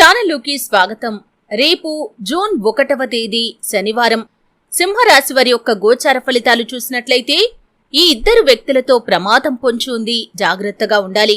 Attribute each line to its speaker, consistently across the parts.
Speaker 1: ఛానల్లోకి స్వాగతం. రేపు జూన్ ఒకటవ తేదీ శనివారం. సింహరాశి వారి యొక్క గోచార ఫలితాలు చూసినట్లయితే ఈ ఇద్దరు వ్యక్తులతో ప్రమాదం పొంచి ఉంది. జాగ్రత్తగా ఉండాలి.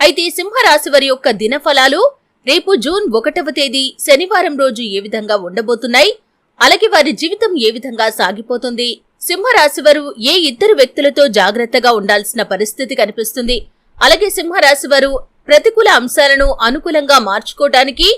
Speaker 1: అయితే సింహరాశి వారి యొక్క దినఫలాలు రేపు జూన్ ఒకటవ తేదీ శనివారం రోజు ఏ విధంగా ఉండబోతున్నాయి? అలాగే వారి జీవితం ఏ విధంగా సాగిపోతుంది? సింహరాశి వారు ఏ ఇద్దరు వ్యక్తులతో జాగ్రత్తగా ఉండాల్సిన పరిస్థితి కనిపిస్తుంది? అలాగే సింహరాశి వారు ప్రతికూల అంశాలను అనుకూలంగా మార్చుకోవడానికి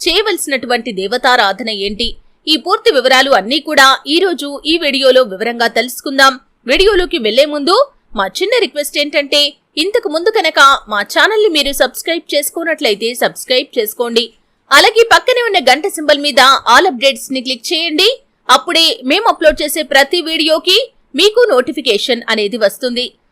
Speaker 1: చేయవలసినటువంటి దేవతారాధన ఏంటి? ఈ పూర్తి వివరాలు అన్నీ కూడా ఈ రోజు ఈ వీడియోలో వివరంగా తెలుసుకుందాం. వీడియోలోకి వెళ్ళే ముందు మా చిన్న రిక్వెస్ట్ ఏంటంటే ఇంతకు ముందు కనుక మా ఛానల్ని మీరు సబ్స్క్రైబ్ చేసుకున్నట్లయితే సబ్స్క్రైబ్ చేసుకోండి. అలాగే పక్కనే ఉన్న గంట సింబల్ మీద ఆల్ అప్డేట్స్ని క్లిక్ చేయండి. అప్పుడే మేము అప్లోడ్ చేసే ప్రతి వీడియోకి మీకు నోటిఫికేషన్ అనేది వస్తుంది.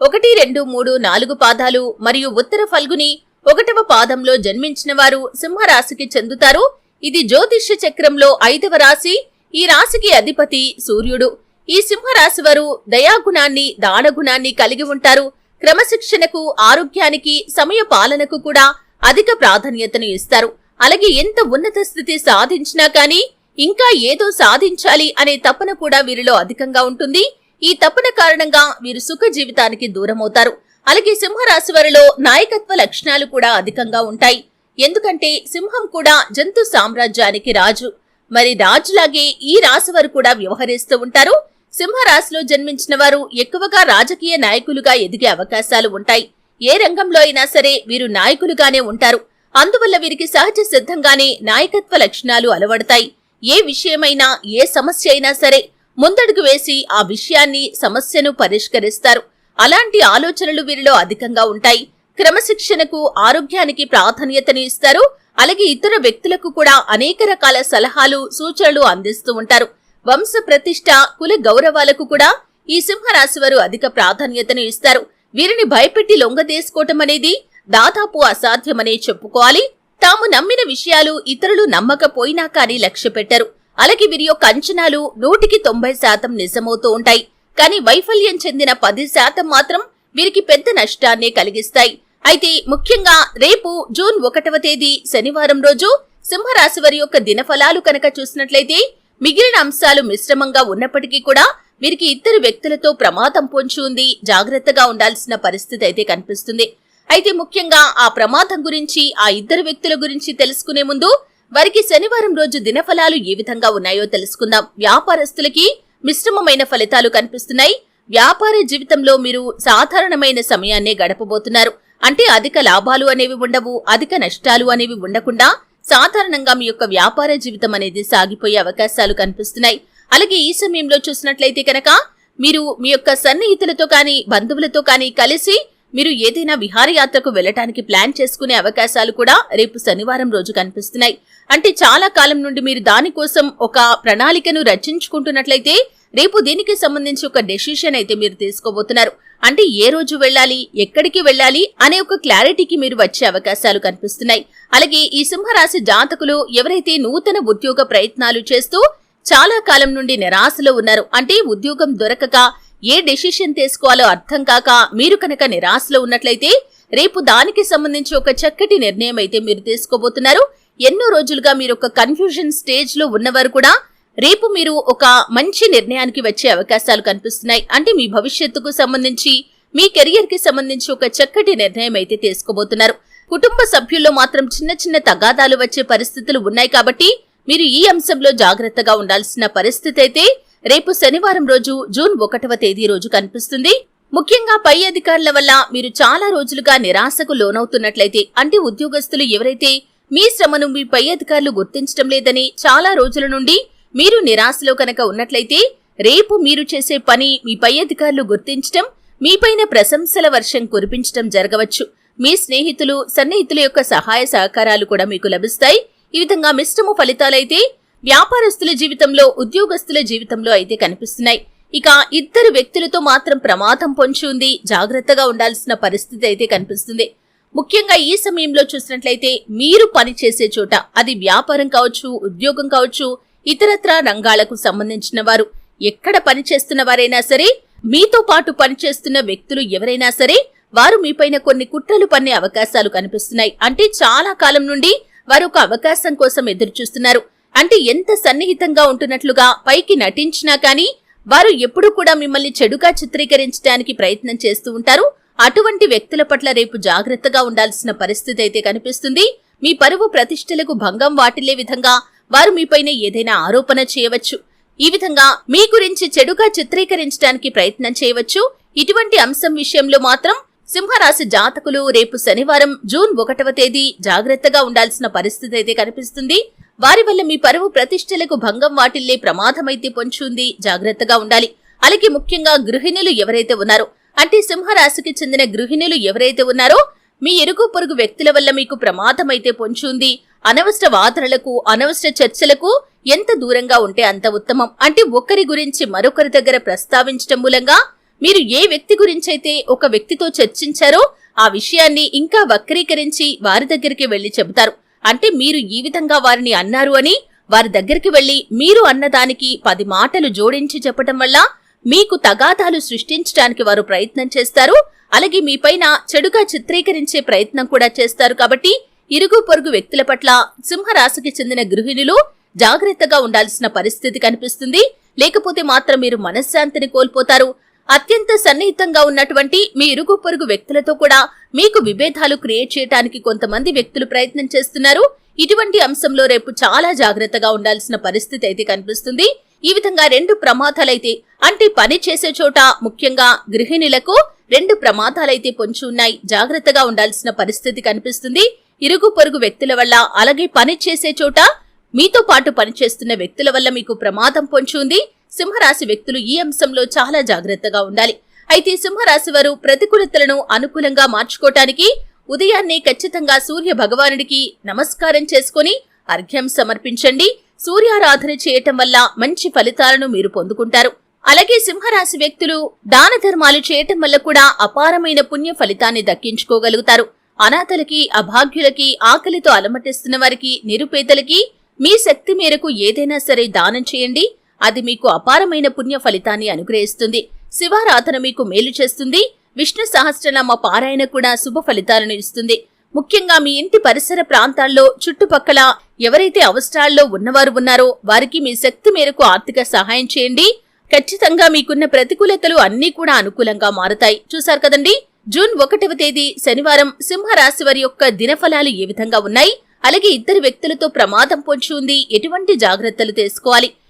Speaker 1: ఒకటి రెండు మూడు నాలుగు పాదాలు మరియు ఉత్తర ఫల్గుని ఒకటవ పాదంలో జన్మించిన వారు సింహరాశికి చెందుతారు. ఇది జ్యోతిష్య చక్రంలో ఐదవ రాశి. ఈ రాశికి అధిపతి సూర్యుడు. ఈ సింహరాశి వారు దయాగుణాన్ని దానగుణాన్ని కలిగి ఉంటారు. క్రమశిక్షణకు ఆరోగ్యానికి సమయ పాలనకు కూడా అధిక ప్రాధాన్యతను ఇస్తారు. అలాగే ఎంత ఉన్నత స్థితి సాధించినా కానీ ఇంకా ఏదో సాధించాలి అనే తపన కూడా వీరిలో అధికంగా ఉంటుంది. ఈ తప్పుల కారణంగా వీరు సుఖ జీవితానికి దూరమవుతారు. అలాగే సింహరాశి వారిలో నాయకత్వ లక్షణాలు కూడా అధికంగా ఉంటాయి. ఎందుకంటే సింహం కూడా జంతు సామ్రాజ్యానికి రాజు. మరి రాజులాగే ఈ రాశి వారు కూడా వ్యవహరిస్తూ ఉంటారు. సింహరాశిలో జన్మించిన వారు ఎక్కువగా రాజకీయ నాయకులుగా ఎదిగే అవకాశాలు ఉంటాయి. ఏ రంగంలో అయినా సరే వీరు నాయకులుగానే ఉంటారు. అందువల్ల వీరికి సహజ సిద్ధంగానే నాయకత్వ లక్షణాలు అలవడతాయి. ఏ విషయమైనా ఏ సమస్య అయినా సరే ముందడుగు వేసి ఆ విషయాన్ని సమస్యను పరిష్కరిస్తారు. అలాంటి ఆలోచనలు వీరిలో అధికంగా ఉంటాయి. క్రమశిక్షణకు ఆరోగ్యానికి ప్రాధాన్యతను ఇస్తారు. అలాగే ఇతర వ్యక్తులకు కూడా అనేక రకాల సలహాలు సూచనలు అందిస్తూ ఉంటారు. వంశ ప్రతిష్ట కుల గౌరవాలకు కూడా ఈ సింహరాశి వారు అధిక ప్రాధాన్యతను ఇస్తారు. వీరిని భయపెట్టి లొంగదీసుకోవటం అనేది దాదాపు అసాధ్యమనే చెప్పుకోవాలి. తాము నమ్మిన విషయాలు ఇతరులు నమ్మకపోయినా కానీ లక్ష్య పెట్టరు అలాగే వీరి యొక్క అంచనాలు నూటికి తొంభై శాతం నిజమవుతూ ఉంటాయి. కానీ వైఫల్యం చెందిన పది శాతం మాత్రం వీరికి పెద్ద నష్టాన్నే కలిగిస్తాయి. అయితే ముఖ్యంగా రేపు జూన్ ఒకటవ తేదీ శనివారం రోజు సింహరాశి వారి యొక్క దినఫలాలు కనుక చూసినట్లయితే మిగిలిన అంశాలు మిశ్రమంగా ఉన్నప్పటికీ కూడా వీరికి ఇద్దరు వ్యక్తులతో ప్రమాదం పొంచి ఉంది. జాగ్రత్తగా ఉండాల్సిన పరిస్థితి అయితే కనిపిస్తుంది. అయితే ముఖ్యంగా ఆ ప్రమాదం గురించి ఆ ఇద్దరు వ్యక్తుల గురించి తెలుసుకునే ముందు వారికి శనివారం రోజు దినఫలాలు ఏ విధంగా ఉన్నాయో తెలుసుకుందాం. వ్యాపారస్తులకి మిశ్రమమైన ఫలితాలు కనిపిస్తున్నాయి. వ్యాపార జీవితంలో మీరు సాధారణమైన సమయాన్నే గడపబోతున్నారు. అంటే అధిక లాభాలు అనేవి ఉండవు అధిక నష్టాలు అనేవి ఉండకుండా సాధారణంగా మీ యొక్క వ్యాపార జీవితం అనేది సాగిపోయే అవకాశాలు కనిపిస్తున్నాయి. అలాగే ఈ సమయంలో చూసినట్లయితే కనుక మీరు మీ యొక్క సన్నిహితులతో కానీ బంధువులతో కానీ కలిసి మీరు ఏదైనా విహారయాత్రకు వెళ్ళటానికి ప్లాన్ చేసుకునే అవకాశాలు కూడా రేపు శనివారం రోజు కనిపిస్తున్నాయి. అంటే చాలా కాలం నుండి మీరు దానికోసం ఒక ప్రణాళికను రచించుకుంటున్నట్లయితే రేపు దీనికి సంబంధించి ఒక డెసిషన్ అయితే మీరు తీసుకోబోతున్నారు. అంటే ఏ రోజు వెళ్ళాలి ఎక్కడికి వెళ్ళాలి అనే ఒక క్లారిటీకి మీరు వచ్చే అవకాశాలు కనిపిస్తున్నాయి. అలాగే ఈ సింహరాశి జాతకులు ఎవరైతే నూతన ఉద్యోగ ప్రయత్నాలు చేస్తూ చాలా కాలం నుండి నిరాశలో ఉన్నారు. అంటే ఉద్యోగం దొరకక ఏ డెసిషన్ తీసుకోవాలో అర్థం కాక మీరు కనుక నిరాశలో ఉన్నట్లయితే రేపు దానికి సంబంధించి ఒక చక్కటి నిర్ణయం అయితే మీరు తీసుకోబోతున్నారు. ఎన్నో రోజులుగా మీరు ఒక కన్ఫ్యూజన్ స్టేజ్లో ఉన్నవారు కూడా రేపు మీరు ఒక మంచి నిర్ణయానికి వచ్చే అవకాశాలు కనిపిస్తున్నాయి. అంటే మీ భవిష్యత్తుకు సంబంధించి మీ కెరియర్కి సంబంధించి ఒక చక్కటి నిర్ణయం అయితే తీసుకోబోతున్నారు. కుటుంబ సభ్యుల్లో మాత్రం చిన్న చిన్న తగాదాలు వచ్చే పరిస్థితులు ఉన్నాయి కాబట్టి మీరు ఈ అంశంలో జాగ్రత్తగా ఉండాల్సిన పరిస్థితి అయితే రేపు శనివారం రోజు జూన్ ఒకటవ తేదీ రోజు కనిపిస్తుంది. ముఖ్యంగా పై అధికారుల వల్ల మీరు చాలా రోజులుగా నిరాశకు లోనవుతున్నట్లయితే అంటే ఉద్యోగస్తులు ఎవరైతే మీ శ్రమను మీ పై అధికారులు గుర్తించడం లేదని చాలా రోజుల నుండి మీరు నిరాశలో కనుక ఉన్నట్లయితే రేపు మీరు చేసే పని మీ పై అధికారులు గుర్తించటం మీపైన ప్రశంసల వర్షం కురిపించటం జరగవచ్చు. మీ స్నేహితులు సన్నిహితుల యొక్క సహాయ సహకారాలు కూడా మీకు లభిస్తాయి. ఈ విధంగా మిశ్రమ ఫలితాలైతే వ్యాపారస్తుల జీవితంలో ఉద్యోగస్తుల జీవితంలో అయితే కనిపిస్తున్నాయి. ఇక ఇద్దరు వ్యక్తులతో మాత్రం ప్రమాదం పొంచి ఉంది. జాగ్రత్తగా ఉండాల్సిన పరిస్థితి అయితే కనిపిస్తుంది. ముఖ్యంగా ఈ సమయంలో చూసినట్లయితే మీరు పని చేసే చోట అది వ్యాపారం కావచ్చు ఉద్యోగం కావచ్చు ఇతరత్ర రంగాలకు సంబంధించిన వారు ఎక్కడ పని చేస్తున్న వారైనా సరే మీతో పాటు పనిచేస్తున్న వ్యక్తులు ఎవరైనా సరే వారు మీపైన కొన్ని కుట్రలు పన్నే అవకాశాలు కనిపిస్తున్నాయి. అంటే చాలా కాలం నుండి వారు ఒక అవకాశం కోసం ఎదురు చూస్తున్నారు అంటే ఎంత సన్నిహితంగా ఉంటున్నట్లుగా పైకి నటించినా కానీ వారు ఎప్పుడూ కూడా మిమ్మల్ని చెడుగా చిత్రీకరించడానికి ప్రయత్నం చేస్తూ ఉంటారు. అటువంటి వ్యక్తుల పట్ల రేపు జాగ్రత్తగా ఉండాల్సిన పరిస్థితి అయితే కనిపిస్తుంది. మీ పరువు ప్రతిష్టలకు భంగం వాటిల్లే విధంగా వారు మీపైన ఏదైనా ఆరోపణ చేయవచ్చు. ఈ విధంగా మీ గురించి చెడుగా చిత్రీకరించడానికి ప్రయత్నం చేయవచ్చు. ఇటువంటి అంశం విషయంలో మాత్రం సింహరాశి జాతకులు రేపు శనివారం జూన్ ఒకటవ తేదీ జాగ్రత్తగా ఉండాల్సిన పరిస్థితి అయితే కనిపిస్తుంది. వారి వల్ల మీ పరువు ప్రతిష్టలకు భంగం వాటిల్లే ప్రమాదమైతే పొంచుంది. జాగ్రత్తగా ఉండాలి. అలాగే ముఖ్యంగా గృహిణులు ఎవరైతే ఉన్నారో అంటే సింహరాశికి చెందిన గృహిణులు ఎవరైతే ఉన్నారో మీ ఎరుగు పొరుగు వ్యక్తుల వల్ల మీకు ప్రమాదమైతే పొంచుంది. అనవసర వాదనలకు అనవసర చర్చలకు ఎంత దూరంగా ఉంటే అంత ఉత్తమం. అంటే ఒకరి గురించి మరొకరి దగ్గర ప్రస్తావించటం మూలంగా మీరు ఏ వ్యక్తి గురించైతే ఒక వ్యక్తితో చర్చించారో ఆ విషయాన్ని ఇంకా వక్రీకరించి వారి దగ్గరికి వెళ్ళి చెబుతారు. అంటే మీరు ఈ విధంగా వారిని అన్నారు అని వారి దగ్గరికి వెళ్ళి మీరు అన్నదానికి పది మాటలు జోడించి చెప్పటం వల్ల మీకు తగాదాలు సృష్టించడానికి వారు ప్రయత్నం చేస్తారు. అలాగే మీపైన చెడుగా చిత్రీకరించే ప్రయత్నం కూడా చేస్తారు. కాబట్టి ఇరుగు పొరుగు వ్యక్తుల పట్ల సింహరాశికి చెందిన గృహిణులు జాగ్రత్తగా ఉండాల్సిన పరిస్థితి కనిపిస్తుంది. లేకపోతే మాత్రం మీరు మనశ్శాంతిని కోల్పోతారు. అత్యంత సన్నిహితంగా ఉన్నటువంటి మీ ఇరుగు పొరుగు వ్యక్తులతో కూడా మీకు విభేదాలు క్రియేట్ చేయడానికి కొంతమంది వ్యక్తులు ప్రయత్నం చేస్తున్నారు. ఇటువంటి అంశంలో రేపు చాలా జాగ్రత్తగా ఉండాల్సిన పరిస్థితి అయితే కనిపిస్తుంది. ఈ విధంగా రెండు ప్రమాదాలైతే అంటే పని చేసే చోట ముఖ్యంగా గృహిణులకు రెండు ప్రమాదాలైతే పొంచి ఉన్నాయి. జాగ్రత్తగా ఉండాల్సిన పరిస్థితి కనిపిస్తుంది. ఇరుగు పొరుగు వ్యక్తుల వల్ల అలాగే పని చేసే చోట మీతో పాటు పనిచేస్తున్న వ్యక్తుల వల్ల మీకు ప్రమాదం పొంచి ఉంది. సింహరాశి వ్యక్తులు ఈ అంశంలో చాలా జాగ్రత్తగా ఉండాలి. అయితే సింహరాశి వారు ప్రతికూలతలను అనుకూలంగా మార్చుకోవటానికి ఉదయాన్నే ఖచ్చితంగా సూర్య భగవానుడికి నమస్కారం చేసుకుని అర్ఘ్యం సమర్పించండి. సూర్యారాధన చేయటం వల్ల మంచి ఫలితాలను మీరు పొందుకుంటారు. అలాగే సింహరాశి వ్యక్తులు దాన ధర్మాలు చేయటం వల్ల కూడా అపారమైన పుణ్య ఫలితాన్ని దక్కించుకోగలుగుతారు. అనాథలకి అభాగ్యులకి ఆకలితో అలమటిస్తున్న వారికి నిరుపేదలకి మీ శక్తి మేరకు ఏదైనా సరే దానం చేయండి. అది మీకు అపారమైన పుణ్య ఫలితాన్ని అనుగ్రహిస్తుంది. శివారాధన మీకు మేలు చేస్తుంది. విష్ణు సహస్రనామ పారాయణ కూడా శుభ ఫలితాలను ఇస్తుంది. ముఖ్యంగా మీ ఇంటి పరిసర ప్రాంతాల్లో చుట్టుపక్కల ఎవరైతే అవసరాల్లో ఉన్నవారు ఉన్నారో వారికి మీ శక్తి మేరకు ఆర్థిక సహాయం చేయండి. ఖచ్చితంగా మీకున్న ప్రతికూలతలు అన్నీ కూడా అనుకూలంగా మారుతాయి. చూశారు కదండి? జూన్ ఒకటవ తేదీ శనివారం సింహరాశి వారి యొక్క దినఫలాలు ఏ విధంగా ఉన్నాయి? అలాగే ఇద్దరు వ్యక్తులతో ప్రమాదం పొంచి ఉంది. ఎటువంటి జాగ్రత్తలు తీసుకోవాలి?